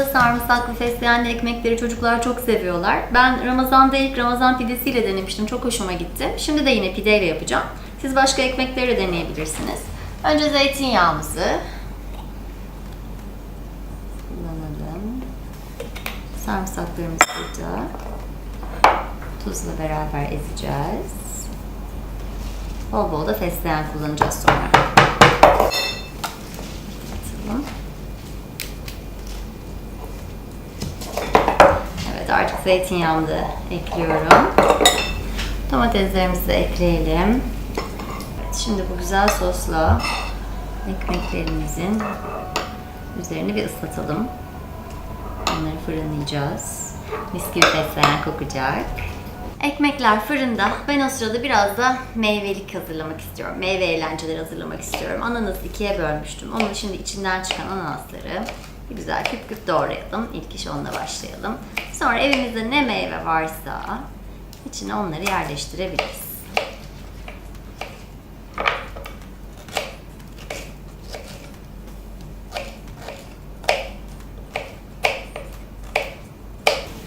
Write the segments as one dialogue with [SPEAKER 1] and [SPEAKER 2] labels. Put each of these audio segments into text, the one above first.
[SPEAKER 1] sarımsaklı fesleğenli ekmekleri çocuklar çok seviyorlar. Ben Ramazan'da ilk Ramazan pidesiyle denemiştim. Çok hoşuma gitti. Şimdi de yine pideyle yapacağım. Siz başka ekmekleri de deneyebilirsiniz. Önce zeytinyağımızı kullanalım. Sarımsaklarımız burada. Tuzla beraber ezeceğiz. Bol bol da fesleğen kullanacağız sonra. Atalım. Evet artık zeytinyağımı da ekliyorum. Domateslerimizi de ekleyelim. Evet, şimdi bu güzel sosla ekmeklerimizin üzerini bir ıslatalım. Onları fırınlayacağız. Mis gibi fesleğen kokacak. Ekmekler fırında. Ben o sırada biraz da meyvelik hazırlamak istiyorum. Meyve eğlenceleri hazırlamak istiyorum. Ananası ikiye bölmüştüm. Onun şimdi içinden çıkan ananasları güzel küp küp doğrayalım. İlk iş onunla başlayalım. Sonra evimizde ne meyve varsa içine onları yerleştirebiliriz.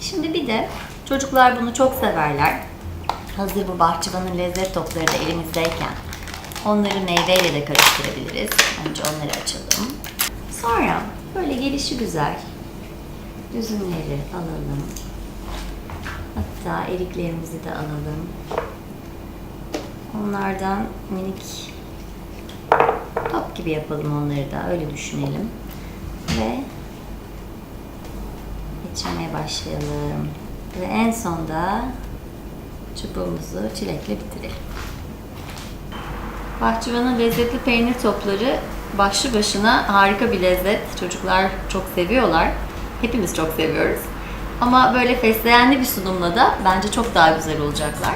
[SPEAKER 1] Şimdi bir de çocuklar bunu çok severler. Hazır bu bahçıvanın lezzet topları da elimizdeyken onları meyveyle de karıştırabiliriz. Önce onları açalım. Sonra böyle gelişi güzel üzümleri alalım. Hatta eriklerimizi de alalım. Onlardan minik top gibi yapalım onları da öyle düşünelim. Ve geçirmeye başlayalım. Ve en sonda çubuğumuzu çilekle bitirelim. Bahçıvanın lezzetli peynir topları başlı başına harika bir lezzet. Çocuklar çok seviyorlar. Hepimiz çok seviyoruz. Ama böyle fesleğenli bir sunumla da bence çok daha güzel olacaklar.